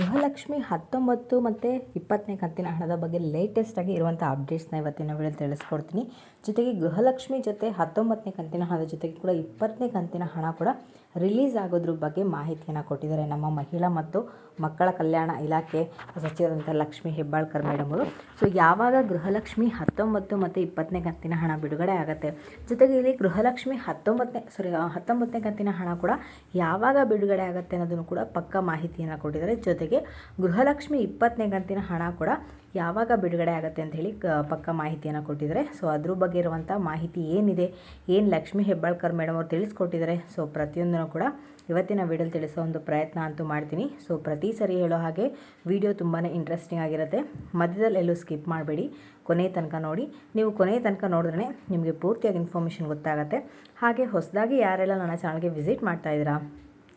ಗೃಹಲಕ್ಷ್ಮಿ ಹತ್ತೊಂಬತ್ತು ಮತ್ತು ಇಪ್ಪತ್ತನೇ ಕಂತಿನ ಹಣದ ಬಗ್ಗೆ ಲೇಟೆಸ್ಟಾಗಿ ಇರುವಂಥ ಅಪ್ಡೇಟ್ಸ್ನ ಇವತ್ತಿನ ವಿಡಿಯೋ ತಿಳಿಸ್ಕೊಡ್ತೀನಿ. ಜೊತೆಗೆ ಗೃಹಲಕ್ಷ್ಮಿ ಜೊತೆ ಹತ್ತೊಂಬತ್ತನೇ ಕಂತಿನ ಹಣದ ಜೊತೆಗೆ ಕೂಡ ಇಪ್ಪತ್ತನೇ ಕಂತಿನ ಹಣ ಕೂಡ ರಿಲೀಸ್ ಆಗೋದ್ರ ಬಗ್ಗೆ ಮಾಹಿತಿಯನ್ನು ಕೊಟ್ಟಿದ್ದಾರೆ ನಮ್ಮ ಮಹಿಳಾ ಮತ್ತು ಮಕ್ಕಳ ಕಲ್ಯಾಣ ಇಲಾಖೆ ಸಚಿವರಂಥ ಲಕ್ಷ್ಮಿ ಹೆಬ್ಬಾಳ್ಕರ್ ಮೇಡಮ್ ಅವರು. ಸೊ ಯಾವಾಗ ಗೃಹಲಕ್ಷ್ಮಿ ಹತ್ತೊಂಬತ್ತು ಮತ್ತು ಇಪ್ಪತ್ತನೇ ಕಂತಿನ ಹಣ ಬಿಡುಗಡೆ ಆಗುತ್ತೆ? ಜೊತೆಗೆ ಇಲ್ಲಿ ಗೃಹಲಕ್ಷ್ಮಿ ಹತ್ತೊಂಬತ್ತನೇ ಸಾರಿ ಹತ್ತೊಂಬತ್ತನೇ ಕಂತಿನ ಹಣ ಕೂಡ ಯಾವಾಗ ಬಿಡುಗಡೆ ಆಗುತ್ತೆ ಅನ್ನೋದನ್ನು ಕೂಡ ಪಕ್ಕ ಮಾಹಿತಿಯನ್ನು ಕೊಟ್ಟಿದ್ದಾರೆ. ಜೊತೆಗೆ ಗೃಹಲಕ್ಷ್ಮಿ ಇಪ್ಪತ್ತನೇ ಕಂತಿನ ಹಣ ಕೂಡ ಯಾವಾಗ ಬಿಡುಗಡೆ ಆಗುತ್ತೆ ಅಂತ ಹೇಳಿ ಪಕ್ಕ ಮಾಹಿತಿಯನ್ನು ಕೊಟ್ಟಿದ್ದಾರೆ. ಸೊ, ಅದ್ರ ಬಗ್ಗೆ ಇರುವಂಥ ಮಾಹಿತಿ ಏನಿದೆ, ಏನು ಲಕ್ಷ್ಮಿ ಹೆಬ್ಬಾಳ್ಕರ್ ಮೇಡಮ್ ಅವರು ತಿಳಿಸ್ಕೊಟ್ಟಿದ್ದಾರೆ, ಸೊ, ಪ್ರತಿಯೊಂದನ್ನು ಕೂಡ ಇವತ್ತಿನ ವಿಡಿಯೋಲಿ ತಿಳಿಸೋ ಒಂದು ಪ್ರಯತ್ನ ಅಂತೂ ಮಾಡ್ತೀನಿ. ಸೊ, ಪ್ರತಿ ಸರಿ ಹೇಳೋ ಹಾಗೆ ವಿಡಿಯೋ ತುಂಬಾ ಇಂಟ್ರೆಸ್ಟಿಂಗ್ ಆಗಿರುತ್ತೆ. ಮಧ್ಯದಲ್ಲಿ ಎಲ್ಲೂ ಸ್ಕಿಪ್ ಮಾಡಬೇಡಿ, ಕೊನೆ ತನಕ ನೋಡಿ. ನೀವು ಕೊನೆ ತನಕ ನೋಡಿದ್ರೆ ನಿಮಗೆ ಪೂರ್ತಿಯಾಗಿ ಇನ್ಫಾರ್ಮೇಷನ್ ಗೊತ್ತಾಗುತ್ತೆ. ಹಾಗೆ ಹೊಸದಾಗಿ ಯಾರೆಲ್ಲ ನನ್ನ ಚಾನಲ್ಗೆ ವಿಸಿಟ್ ಮಾಡ್ತಾ ಇದ್ದೀರಾ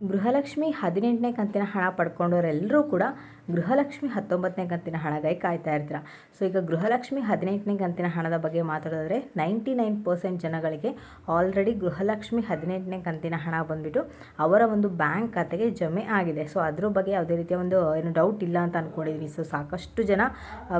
ಗೃಹಲಕ್ಷ್ಮಿ ಹದಿನೆಂಟನೇ ಕಂತಿನ ಹಣ ಪಡ್ಕೊಂಡವರೆಲ್ಲರೂ ಕೂಡ ಗೃಹಲಕ್ಷ್ಮಿ ಹತ್ತೊಂಬತ್ತನೇ ಕಂತಿನ ಹಣಗಾಗಿ ಕಾಯ್ತಾ ಇರ್ತೀರ? ಸೊ ಈಗ ಗೃಹಲಕ್ಷ್ಮಿ ಹದಿನೆಂಟನೇ ಕಂತಿನ ಹಣದ ಬಗ್ಗೆ ಮಾತಾಡಿದ್ರೆ ನೈಂಟಿ ನೈನ್ ಪರ್ಸೆಂಟ್ ಜನಗಳಿಗೆ ಆಲ್ರೆಡಿ ಗೃಹಲಕ್ಷ್ಮಿ ಹದಿನೆಂಟನೇ ಕಂತಿನ ಹಣ ಬಂದುಬಿಟ್ಟು ಅವರ ಒಂದು ಬ್ಯಾಂಕ್ ಖಾತೆಗೆ ಜಮೆ ಆಗಿದೆ. ಸೊ ಅದ್ರ ಬಗ್ಗೆ ಯಾವುದೇ ರೀತಿಯ ಒಂದು, ಏನು ಡೌಟ್ ಇಲ್ಲ ಅಂತ ಅಂದ್ಕೊಂಡಿದ್ದೀನಿ ಸೊ ಸಾಕಷ್ಟು ಜನ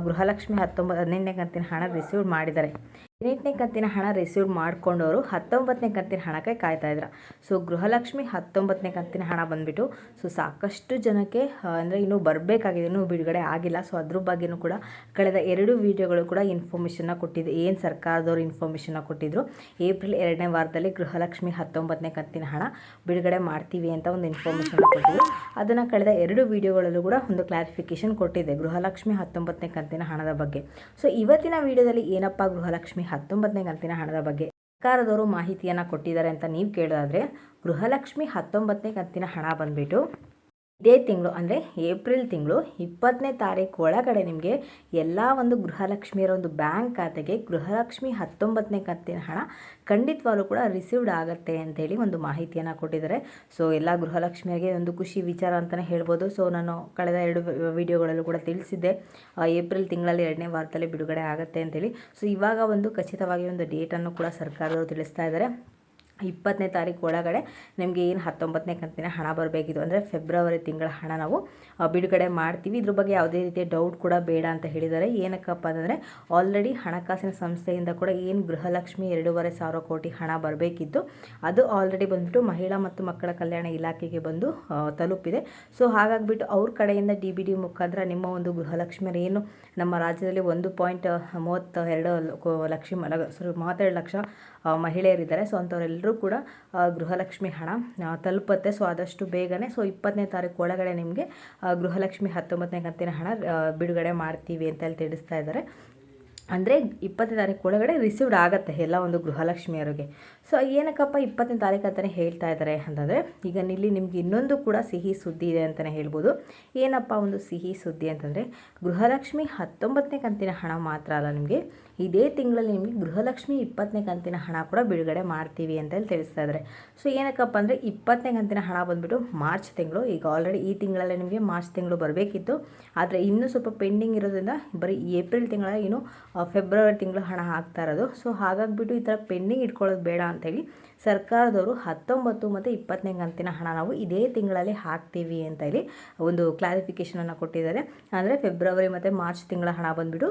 ಗೃಹಲಕ್ಷ್ಮಿ ಹತ್ತೊಂಬತ್ತು ಹದಿನೆಂಟನೇ ಕಂತಿನ ಹಣ ರಿಸೀವ್ ಮಾಡಿದ್ದಾರೆ. ಹದಿನೆಂಟನೇ ಕಂತಿನ ಹಣ ರಿಸೀವ್ ಮಾಡ್ಕೊಂಡವರು ಹತ್ತೊಂಬತ್ತನೇ ಕಂತಿನ ಹಣಕ್ಕೆ ಕಾಯ್ತಾ ಇದ್ರು. ಸೊ, ಗೃಹಲಕ್ಷ್ಮಿ ಹತ್ತೊಂಬತ್ತನೇ ಕಂತಿನ ಹಣ ಬಂದುಬಿಟ್ಟು, ಸೊ, ಸಾಕಷ್ಟು ಜನಕ್ಕೆ ಅಂದರೆ ಇನ್ನೂ ಬರಬೇಕಾಗಿದೆ, ಇನ್ನೂ ಬಿಡುಗಡೆ ಆಗಿಲ್ಲ. ಸೊ, ಅದ್ರ ಬಗ್ಗೆನೂ ಕೂಡ ಕಳೆದ ಎರಡು ವಿಡಿಯೋಗಳು ಕೂಡ ಇನ್ಫಾರ್ಮೇಷನ್ನ ಕೊಟ್ಟಿದ್ದು ಏನು ಸರ್ಕಾರದವರು ಇನ್ಫಾರ್ಮೇಷನ್ನ ಕೊಟ್ಟಿದ್ರು? ಏಪ್ರಿಲ್ ಎರಡನೇ ವಾರದಲ್ಲಿ ಗೃಹಲಕ್ಷ್ಮಿ ಹತ್ತೊಂಬತ್ತನೇ ಕಂತಿನ ಹಣ ಬಿಡುಗಡೆ ಮಾಡ್ತೀವಿ ಅಂತ ಒಂದು ಇನ್ಫಾರ್ಮೇಷನ್ ಕೊಟ್ಟಿದ್ರು. ಅದನ್ನು ಕಳೆದ ಎರಡು ವಿಡಿಯೋಗಳಲ್ಲೂ ಕೂಡ ಒಂದು ಕ್ಲಾರಿಫಿಕೇಶನ್ ಕೊಟ್ಟಿದೆ ಗೃಹಲಕ್ಷ್ಮಿ ಹತ್ತೊಂಬತ್ತನೇ ಕಂತಿನ ಹಣದ ಬಗ್ಗೆ. ಸೊ, ಇವತ್ತಿನ ವಿಡಿಯೋದಲ್ಲಿ ಏನಪ್ಪ ಗೃಹಲಕ್ಷ್ಮಿ ಹತ್ತೊಂಬತ್ತನೇ ಕಂತಿನ ಹಣದ ಬಗ್ಗೆ ಸರ್ಕಾರದವರು ಮಾಹಿತಿಯನ್ನು ಕೊಟ್ಟಿದ್ದಾರೆ ಅಂತ ನೀವು ಕೇಳೋದಾದರೆ ಗೃಹಲಕ್ಷ್ಮಿ ಹತ್ತೊಂಬತ್ತನೇ ಕಂತಿನ ಹಣ ಬಂದುಬಿಟ್ಟು ಇದೇ ತಿಂಗಳು ಅಂದರೆ ಏಪ್ರಿಲ್ ತಿಂಗಳು ಇಪ್ಪತ್ತನೇ ತಾರೀಕು ಒಳಗಡೆ ನಿಮಗೆ ಎಲ್ಲ ಒಂದು ಗೃಹಲಕ್ಷ್ಮಿಯರ ಒಂದು ಬ್ಯಾಂಕ್ ಖಾತೆಗೆ ಗೃಹಲಕ್ಷ್ಮಿ ಹತ್ತೊಂಬತ್ತನೇ ಕಂತಿನ ಹಣ ಖಂಡಿತವಾಗ್ಲೂ ಕೂಡ ರಿಸೀವ್ಡ್ ಆಗುತ್ತೆ ಅಂತೇಳಿ ಒಂದು ಮಾಹಿತಿಯನ್ನು ಕೊಟ್ಟಿದ್ದಾರೆ. ಸೊ ಎಲ್ಲ ಗೃಹಲಕ್ಷ್ಮಿಯರಿಗೆ ಒಂದು ಖುಷಿ ವಿಚಾರ ಅಂತಲೇ ಹೇಳ್ಬೋದು. ಸೊ ನಾನು ಕಳೆದ ಎರಡು ವಿಡಿಯೋಗಳಲ್ಲೂ ಕೂಡ ತಿಳಿಸಿದ್ದೆ. ಏಪ್ರಿಲ್ ತಿಂಗಳಲ್ಲಿ ಎರಡನೇ ವಾರದಲ್ಲಿ ಬಿಡುಗಡೆ ಆಗುತ್ತೆ ಅಂತೇಳಿ ಸೊ ಇವಾಗ ಒಂದು ಖಚಿತವಾಗಿ ಒಂದು ಡೇಟನ್ನು ಕೂಡ ಸರ್ಕಾರದವರು ತಿಳಿಸ್ತಾ ಇದ್ದಾರೆ. ಇಪ್ಪತ್ತನೇ ತಾರೀಕು ಒಳಗಡೆ ನಿಮಗೆ ಏನು ಹತ್ತೊಂಬತ್ತನೇ ಕಂತಿನ ಹಣ ಬರಬೇಕಿತ್ತು ಅಂದರೆ ಫೆಬ್ರವರಿ ತಿಂಗಳ ಹಣ ನಾವು ಬಿಡುಗಡೆ ಮಾಡ್ತೀವಿ. ಇದ್ರ ಬಗ್ಗೆ ಯಾವುದೇ ರೀತಿಯ ಡೌಟ್ ಕೂಡ ಬೇಡ ಅಂತ ಹೇಳಿದ್ದಾರೆ. ಏನಕ್ಕಪ್ಪ ಅಂತಂದರೆ ಆಲ್ರೆಡಿ ಹಣಕಾಸಿನ ಸಂಸ್ಥೆಯಿಂದ ಕೂಡ ಏನು ಗೃಹಲಕ್ಷ್ಮಿ ಎರಡೂವರೆ ಸಾವಿರ ಕೋಟಿ ಹಣ ಬರಬೇಕಿತ್ತು. ಅದು ಆಲ್ರೆಡಿ ಬಂದುಬಿಟ್ಟು ಮಹಿಳಾ ಮತ್ತು ಮಕ್ಕಳ ಕಲ್ಯಾಣ ಇಲಾಖೆಗೆ ಬಂದು ತಲುಪಿದೆ. ಸೊ ಹಾಗಾಗಿಬಿಟ್ಟು ಅವ್ರ ಕಡೆಯಿಂದ ಡಿ ಬಿ ಡಿ ಮುಖಾಂತರ ನಿಮ್ಮ ಒಂದು ಗೃಹಲಕ್ಷ್ಮಿಯರು ಏನು? ನಮ್ಮ ರಾಜ್ಯದಲ್ಲಿ ಒಂದು ಪಾಯಿಂಟ್ ಮೂವತ್ತ ಎರಡು ಲಕ್ಷ ಸಾರಿ ಮೂವತ್ತೆರಡು ಲಕ್ಷ ಮಹಿಳೆಯರಿದ್ದಾರೆ. ಸೊ ಅಂಥವರೆಲ್ಲರೂ ಕೂಡ ಗೃಹಲಕ್ಷ್ಮಿ ಹಣ ತಲುಪತ್ತೆ. ಸೊ ಆದಷ್ಟು ಬೇಗನೆ ಸೊ ಇಪ್ಪತ್ತನೇ ತಾರೀಕು ಒಳಗಡೆ ನಿಮಗೆ ಗೃಹಲಕ್ಷ್ಮಿ ಹತ್ತೊಂಬತ್ತನೇ ಕಂತಿನ ಹಣ ಬಿಡುಗಡೆ ಮಾಡ್ತೀವಿ ಅಂತ ಹೇಳಿ ತಿಳಿಸ್ತಾ ಇದ್ದಾರೆ. ಅಂದರೆ ಇಪ್ಪತ್ತನೇ ತಾರೀಕು ಒಳಗಡೆ ರಿಸೀವ್ಡ್ ಆಗುತ್ತೆ ಎಲ್ಲ ಒಂದು ಗೃಹಲಕ್ಷ್ಮಿಯವರಿಗೆ ಸೊ ಏನಕ್ಕಪ್ಪ ಇಪ್ಪತ್ತನೇ ತಾರೀಕು ಅಂತಲೇ ಹೇಳ್ತಾ ಇದ್ದಾರೆ ಅಂತಂದರೆ, ಈಗ ಇಲ್ಲಿ ನಿಮ್ಗೆ ಇನ್ನೊಂದು ಕೂಡ ಸಿಹಿ ಸುದ್ದಿ ಇದೆ ಅಂತಲೇ ಹೇಳ್ಬೋದು. ಏನಪ್ಪ ಒಂದು ಸಿಹಿ ಸುದ್ದಿ ಅಂತಂದರೆ, ಗೃಹಲಕ್ಷ್ಮಿ ಹತ್ತೊಂಬತ್ತನೇ ಕಂತಿನ ಹಣ ಮಾತ್ರ ಅಲ್ಲ ನಿಮಗೆ, ಇದೇ ತಿಂಗಳಲ್ಲಿ ನಿಮಗೆ ಗೃಹಲಕ್ಷ್ಮಿ ಇಪ್ಪತ್ತನೇ ಕಂತಿನ ಹಣ ಕೂಡ ಬಿಡುಗಡೆ ಮಾಡ್ತೀವಿ ಅಂತ ಹೇಳಿ ತಿಳಿಸ್ತಾ ಇದ್ದಾರೆ ಸೊ ಏನಕ್ಕಪ್ಪ ಅಂದರೆ ಇಪ್ಪತ್ತನೇ ಕಂತಿನ ಹಣ ಬಂದುಬಿಟ್ಟು ಮಾರ್ಚ್ ತಿಂಗಳು, ಈಗ ಆಲ್ರೆಡಿ ಈ ತಿಂಗಳಲ್ಲೇ ನಿಮಗೆ ಮಾರ್ಚ್ ತಿಂಗಳು ಬರಬೇಕಿತ್ತು. ಆದರೆ ಇನ್ನೂ ಸ್ವಲ್ಪ ಪೆಂಡಿಂಗ್ ಇರೋದ್ರಿಂದ, ಬರೀ ಏಪ್ರಿಲ್ ತಿಂಗಳ ಏನು ಫೆಬ್ರವರಿ ತಿಂಗಳು ಹಣ ಹಾಕ್ತಾ ಇರೋದು. ಸೊ ಹಾಗಾಗಿಬಿಟ್ಟು ಈ ಥರ ಪೆಂಡಿಂಗ್ ಇಟ್ಕೊಳ್ಳೋದು ಬೇಡ ಅಂತೇಳಿ ಸರ್ಕಾರದವರು ಹತ್ತೊಂಬತ್ತು ಮತ್ತು ಇಪ್ಪತ್ತನೇ ಕಂತಿನ ಹಣ ನಾವು ಇದೇ ತಿಂಗಳಲ್ಲಿ ಹಾಕ್ತೀವಿ ಅಂತ ಹೇಳಿ ಒಂದು ಕ್ಲಾರಿಫಿಕೇಷನನ್ನು ಕೊಟ್ಟಿದ್ದಾರೆ. ಅಂದರೆ ಫೆಬ್ರವರಿ ಮತ್ತು ಮಾರ್ಚ್ ತಿಂಗಳ ಹಣ ಬಂದುಬಿಟ್ಟು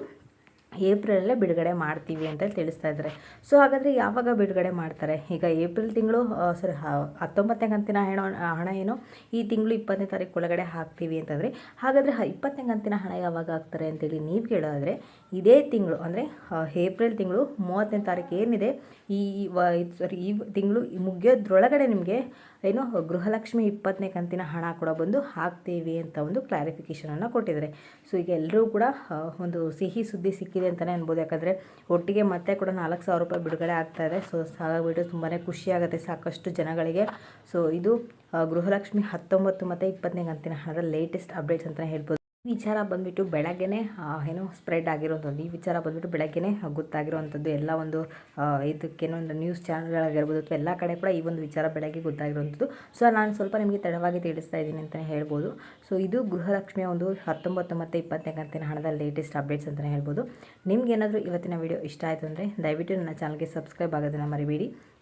ಏಪ್ರಿಲಲ್ಲೇ ಬಿಡುಗಡೆ ಮಾಡ್ತೀವಿ ಅಂತ ತಿಳಿಸ್ತಾ ಇದ್ದಾರೆ. ಸೊ, ಹಾಗಾದರೆ ಯಾವಾಗ ಬಿಡುಗಡೆ ಮಾಡ್ತಾರೆ? ಈಗ ಏಪ್ರಿಲ್ ತಿಂಗಳು ಸಾರಿ ಹತ್ತೊಂಬತ್ತನೇ ಕಂತಿನ ಹಣ ಹಣ ಏನು? ಈ ತಿಂಗಳು ಇಪ್ಪತ್ತನೇ ತಾರೀಕು ಒಳಗಡೆ ಹಾಕ್ತೀವಿ ಅಂತಂದರೆ, ಹಾಗಾದರೆ ಇಪ್ಪತ್ತನೇ ಕಂತಿನ ಹಣ ಯಾವಾಗ ಹಾಕ್ತಾರೆ ಅಂತೇಳಿ ನೀವು ಕೇಳೋದಾದರೆ ಇದೇ ತಿಂಗಳು, ಅಂದರೆ ಏಪ್ರಿಲ್ ತಿಂಗಳು ಮೂವತ್ತನೇ ತಾರೀಕು ಏನಿದೆ, ಈ ಸಾರಿ ಈ ತಿಂಗಳು ಮುಗಿಯೋದ್ರೊಳಗಡೆ ನಿಮಗೆ ಏನು, ಗೃಹಲಕ್ಷ್ಮಿ ಇಪ್ಪತ್ತನೇ ಕಂತಿನ ಹಣ ಕೂಡ ಬಂದು ಹಾಕ್ತೀವಿ ಅಂತ ಒಂದು ಕ್ಲಾರಿಫಿಕೇಷನನ್ನು ಕೊಟ್ಟಿದ್ದಾರೆ. ಸೊ, ಈಗ ಎಲ್ಲರೂ ಕೂಡ ಒಂದು ಸಿಹಿ ಸುದ್ದಿ ಸಿಕ್ಕಿದೆ ಅಂತಲೇ ಅನ್ಬೋದು. ಯಾಕಂದರೆ ಒಟ್ಟಿಗೆ ಮತ್ತೆ ಕೂಡ ನಾಲ್ಕು ಸಾವಿರ ರೂಪಾಯಿ ಬಿಡುಗಡೆ ಆಗ್ತಾ ಇದೆ. ಸೊ ಹಾಗಾಗ್ಬಿಟ್ಟು ತುಂಬಾ ಖುಷಿಯಾಗುತ್ತೆ ಸಾಕಷ್ಟು ಜನಗಳಿಗೆ. ಸೊ ಇದು ಗೃಹಲಕ್ಷ್ಮಿ ಹತ್ತೊಂಬತ್ತು ಮತ್ತು ಇಪ್ಪತ್ತನೇ ಕಂತಿನ ಹಣದ ಲೇಟೆಸ್ಟ್ ಅಪ್ಡೇಟ್ಸ್ ಅಂತಲೇ ಹೇಳ್ಬೋದು. ವಿಚಾರ ಬಂದುಬಿಟ್ಟು ಬೆಳಗ್ಗೆನೇ ಏನು ಸ್ಪ್ರೆಡ್ ಆಗಿರೋಂಥದ್ದು, ಈ ವಿಚಾರ ಬಂದುಬಿಟ್ಟು ಬೆಳಗ್ಗೆನೇ ಗೊತ್ತಾಗಿರುವಂಥದ್ದು ಎಲ್ಲ ಒಂದು ಇದಕ್ಕೆ ಇದಕ್ಕೇನೋ ಒಂದು ನ್ಯೂಸ್ ಚಾನಲ್ಗಳಾಗಿರ್ಬೋದು ಅಥವಾ ಎಲ್ಲ ಕಡೆ ಕೂಡ ಈ ಒಂದು ವಿಚಾರ ಬೆಳಗ್ಗೆ ಗೊತ್ತಾಗಿರುವಂಥದ್ದು ಸೊ ನಾನು ಸ್ವಲ್ಪ ನಿಮಗೆ ತಡವಾಗಿ ತಿಳಿಸ್ತಾ ಇದ್ದೀನಿ ಅಂತಲೇ ಹೇಳ್ಬೋದು. ಸೊ ಇದು ಗೃಹಲಕ್ಷ್ಮಿಯ ಒಂದು ಹತ್ತೊಂಬತ್ತು ಮತ್ತು ಇಪ್ಪತ್ತನೇ ಕಂತಿನ ಹಣದ ಲೇಟೆಸ್ಟ್ ಅಪ್ಡೇಟ್ಸ್ ಅಂತಲೇ ಹೇಳ್ಬೋದು. ನಿಮ್ಗೆ ಏನಾದರೂ ಇವತ್ತಿನ ವಿಡಿಯೋ ಇಷ್ಟ ಆಯಿತು ಅಂದರೆ ದಯವಿಟ್ಟು ನನ್ನ ಚಾನಲ್ಗೆ ಸಬ್ಸ್ಕ್ರೈಬ್ ಆಗೋದನ್ನು ಮರಿಬೇಡಿ.